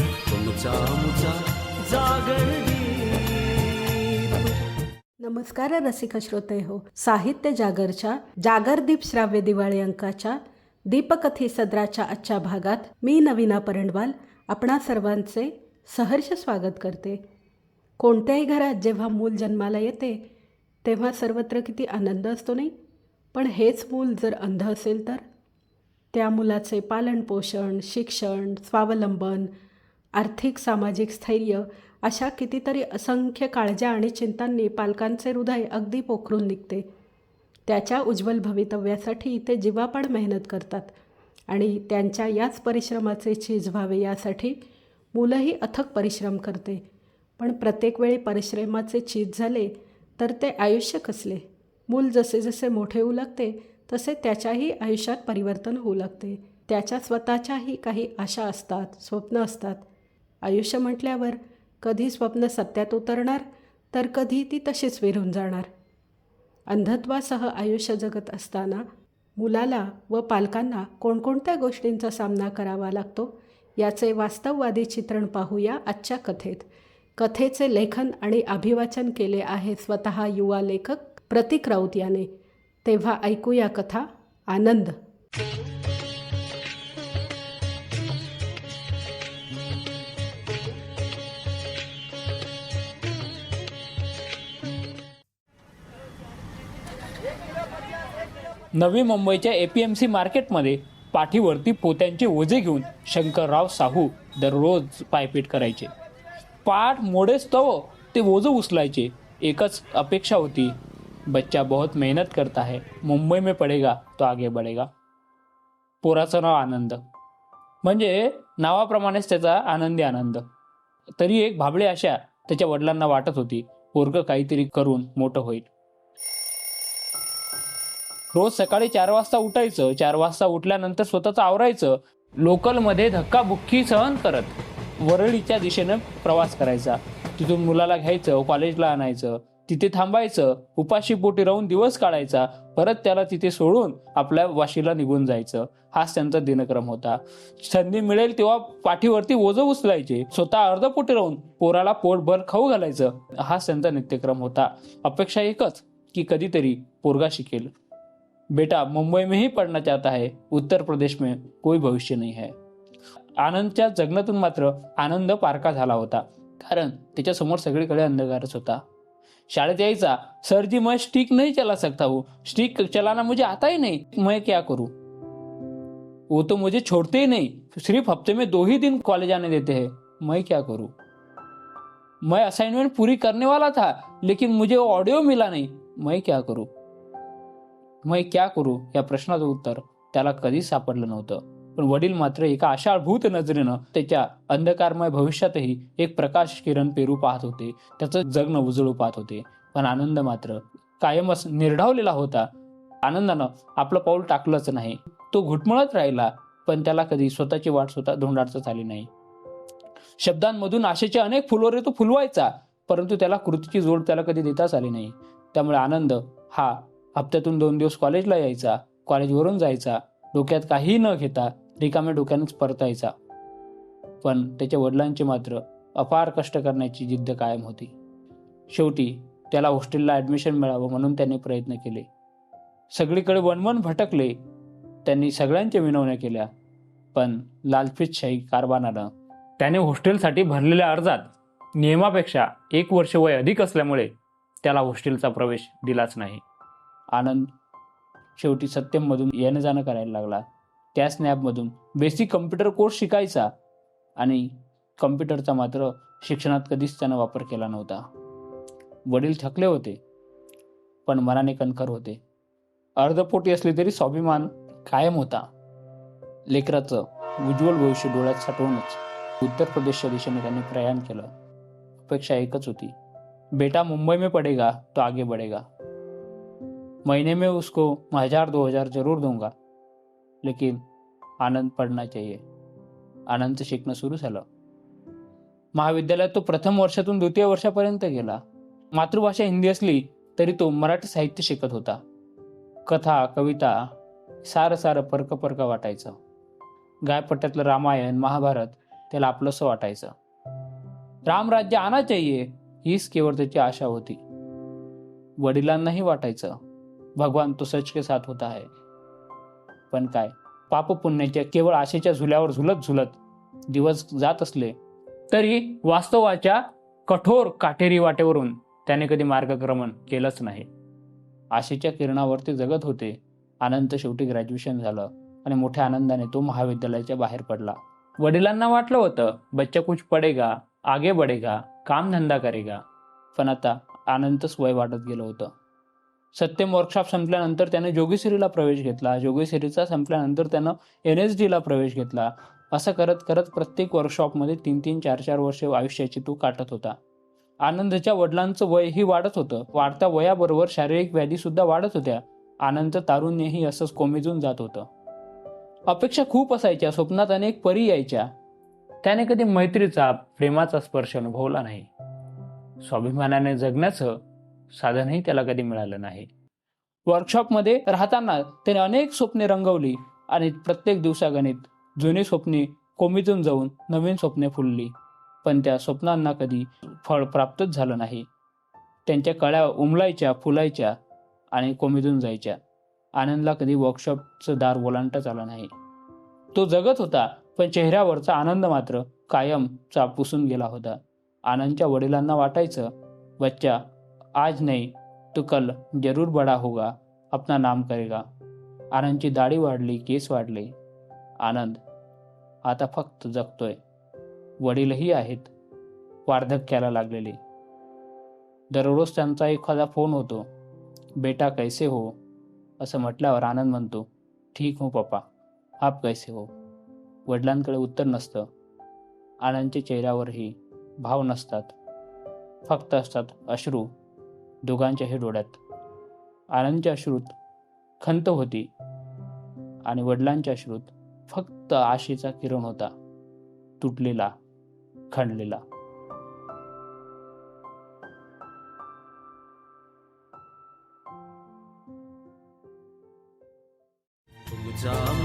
तुमचा मुचा जागर नमस्कार रसिक श्रोते हो साहित्य जागरच्या जागरदीप श्राव्य दिवाळी अंकाच्या दीपकथी सदराच्या आजच्या भागात मी नवीना परंडवाल आपणा सर्वांचे सहर्ष स्वागत करते. कोणत्याही घरात जेव्हा मूल जन्माला येते तेव्हा सर्वत्र किती आनंद असतो नाही? पण हेच मूल जर अंध असेल तर? त्या मुलाचे पालनपोषण शिक्षण स्वावलंबन आर्थिक सामाजिक स्थैर्य अशा कितीतरी असंख्य काळज्या आणि चिंतांनी पालकांचे हृदय अगदी पोखरून निघते. त्याच्या उज्ज्वल भवितव्यासाठी ते जीवापाड मेहनत करतात आणि त्यांच्या याच परिश्रमाचे चीज व्हावे यासाठी मुलंही अथक परिश्रम करते. पण प्रत्येक वेळी परिश्रमाचे चीज झाले तर ते आयुष्य कसले? मूल जसे जसे मोठे होऊ लागते तसे त्याच्याही आयुष्यात परिवर्तन होऊ लागते. त्याच्या स्वतःच्याही काही आशा असतात स्वप्न असतात आयुष्य म्हटल्यावर कधी स्वप्न सत्यात उतरणार तर कधी ती तशीच विरून जाणार. अंधत्वासह आयुष्य जगत असताना मुलाला व पालकांना कोणकोणत्या गोष्टींचा सामना करावा लागतो याचे वास्तववादी चित्रण पाहूया आजच्या कथेत. कथेचे लेखन आणि अभिवाचन केले आहे स्वतः युवा लेखक प्रतीक राऊत याने. तेव्हा ऐकूया कथा आनंद. नवी मुंबईच्या ए पी एम सी मार्केटमध्ये पाठीवरती पोत्यांचे ओझे घेऊन शंकरराव साहू दररोज पायपीट करायचे. पाठ मोडेच तव ते ओझं उचलायचे. एकच अपेक्षा होती बच्चा बहुत मेहनत करता है मुंबई में पडेगा तो आगे बढेगा. पोराचं नाव आनंद. म्हणजे नावाप्रमाणेच त्याचा आनंदी आनंद. तरी एक भाबळे अशा त्याच्या वडिलांना वाटत होती पोरगं काहीतरी करून मोठं होईल. रोज सकाळी चार वाजता उठायचं चार वाजता उठल्यानंतर स्वतःचं आवरायचं लोकलमध्ये धक्काबुक्की सहन करत वरळीच्या दिशेनं प्रवास करायचा. तिथून मुलाला घ्यायचं कॉलेजला आणायचं तिथे थांबायचं उपाशी पोटी राहून दिवस काढायचा परत त्याला तिथे सोडून आपल्या वाशीला निघून जायचं. हाच त्यांचा दिनक्रम होता. संधी मिळेल तेव्हा पाठीवरती ओझं उचलायचे स्वतः अर्धपोटी राहून पोराला पोटभर खाऊ घालायचं. हाच त्यांचा नित्यक्रम होता. अपेक्षा एकच की कधीतरी पोरगा शिकेल. बेटा मुंबई में ही पढ़ना चाहता है उत्तर प्रदेश में कोई भविष्य नहीं है। आनंदच्या जगण्यातून मात्र आनंद पारका झाला होता कारण त्याच्यासमोर सगळीकडे अंधकारच होता. शाळेत यायचा सर जी मैं स्टिक नहीं चला सकता हूँ. स्टिक चलाना मुझे आता ही नहीं मैं क्या करूँ? वो तो मुझे छोड़ते ही नहीं सिर्फ हफ्ते में दो ही दिन कॉलेज आने देते हैं मैं क्या करूँ? मैं असाइनमेंट पूरी करने वाला था लेकिन मुझे वो मिला नहीं मैं क्या करूँ? मैं क्या करू? या प्रश्नाचं उत्तर त्याला कधीच सापडलं नव्हतं. पण वडील मात्र एका आशाभूत नजरेनं त्याच्या अंधकारमय भविष्यातही एक प्रकाश किरण पेरू पाहत होते. त्याचं जगणं उजळू पाहत होते. पण आनंद मात्र कायमच निर्ढावलेला होता. आनंदानं आपलं पाऊल टाकलंच नाही. तो घुटमळत राहिला पण त्याला कधी स्वतःची वाट स्वतः धोंडाळताच आली नाही. शब्दांमधून आशेचे अनेक फुलवरे तो फुलवायचा परंतु त्याला कृतीची जोड त्याला कधी देताच आली नाही. त्यामुळे आनंद हा हप्त्यातून दोन दिवस कॉलेजला यायचा कॉलेजवरून जायचा डोक्यात काहीही न घेता रिकाम्या डोक्यानेच परतायचा. पण त्याच्या वडिलांची मात्र अपार कष्ट करण्याची जिद्द कायम होती. शेवटी त्याला हॉस्टेलला ॲडमिशन मिळावं म्हणून त्यांनी प्रयत्न केले. सगळीकडे वनवन भटकले त्यांनी सगळ्यांच्या विनवण्या केल्या पण लालफितशाही कारभारानं त्याने हॉस्टेलसाठी भरलेल्या अर्जात नियमापेक्षा एक वर्ष वय अधिक असल्यामुळे त्याला हॉस्टेलचा प्रवेश दिलाच नाही. आनंद शेवटी सत्यममधून येणं जाणं करायला लागला. त्या स्नॅपमधून बेसिक कम्प्युटर कोर्स शिकायचा आणि कम्प्युटरचा मात्र शिक्षणात कधीच त्यानं वापर केला नव्हता. वडील थकले होते पण मनाने कणखर होते. अर्धपोटी असले तरी स्वाभिमान कायम होता. लेकराचं उज्ज्वल भविष्य डोळ्यात साठवूनच उत्तर प्रदेशच्या दिशेने त्यांनी प्रयाण केलं. अपेक्षा एकच होती. बेटा मुंबई में पडेगा तो आगे बढ़ेगा. महीने में उसको हजार दो हजार जरूर दूंगा। लेकिन आनंद पडना चाहिए। आनंदचं शिकणं सुरू झालं। महाविद्यालयात तो प्रथम वर्षातून द्वितीय वर्षापर्यंत गेला। मातृभाषा हिंदी असली तरी तो मराठी साहित्य शिकत होता। कथा कविता सारं सारं परक परक वाटायचं। गायपट्ट्यातलं रामायण महाभारत त्याला आपलंसं वाटायचं। रामराज्य आना चाहिए हीच केवळ त्याची आशा होती। वडिलांनाही वाटायचं। भगवान तो सच के साथ होता है। पण काय पाप पुण्याच्या केवळ आशेच्या झुल्यावर झुलत झुलत दिवस जात असले तरी वास्तवाच्या कठोर काटेरी वाटेवरून त्याने कधी मार्गक्रमण केलंच नाही. आशेच्या किरणावरती जगत होते आनंद शेवटी ग्रॅज्युएशन झालं आणि मोठ्या आनंदाने तो महाविद्यालयाच्या बाहेर पडला. वडिलांना वाटलं होतं बच्चा कुछ पडेगा आगे बढेगा काम धंदा करेगा. पण आता आनंदच वय वाढत गेलं होतं. सत्यम वर्कशॉप संपल्यानंतर त्याने जोगेश्वरीला प्रवेश घेतला. जोगेश्वरीचा संपल्यानंतर त्यानं एन एस डीला प्रवेश घेतला. असं करत करत प्रत्येक वर्कशॉपमध्ये तीन तीन चार चार वर्षे आयुष्याची तो काटत होता. आनंदच्या वडिलांचं वयही वाढत होतं. वाढत्या वयाबरोबर शारीरिक व्याधी सुद्धा वाढत होत्या. आनंद तारुण्यही असंच कोमेजून जात होतं. अपेक्षा खूप असायच्या. स्वप्नात अनेक परी यायच्या. त्याने कधी मैत्रीचा प्रेमाचा स्पर्श अनुभवला नाही. स्वाभिमानाने जगण्याचं साधनही त्याला कधी मिळालं नाही. वर्कशॉपमध्ये राहताना त्याने अनेक स्वप्ने रंगवली आणि प्रत्येक दिवसागणित जुनी स्वप्ने कोमितून जाऊन नवीन स्वप्ने फुलली. पण त्या स्वप्नांना कधी फळ प्राप्तच झालं नाही. त्यांच्या कळ्या उमलायच्या फुलायच्या आणि कोमिजून जायच्या. आनंदला कधी वर्कशॉपचं दार ओलांडताच आलं नाही. तो जगत होता पण चेहऱ्यावरचा आनंद मात्र कायम पुसून गेला होता. आनंदच्या वडिलांना वाटायचं बच्चा आज नाही तो कल जरूर बडा होगा अपना नाम करेगा। आनंदची दाढी वाढली केस वाढले। आनंद आता फक्त जगतोय। वडीलही आहेत वार्धक्याला लागलेले। दररोज त्यांचा एखादा फोन होतो बेटा कैसे हो? असं म्हटल्यावर आनंद म्हणतो ठीक हो पप्पा आप कैसे हो? वडिलांकडे उत्तर नसतं. आनंदच्या चेहऱ्यावरही भाव नसतात. फक्त असतात अश्रू दोघांच्याही डोळ्यात. आनंदच्या श्रुत खंत होती आणि वडिलांच्या श्रुत फक्त आशेचा किरण होता. तुटलेला खणलेला. तुमचा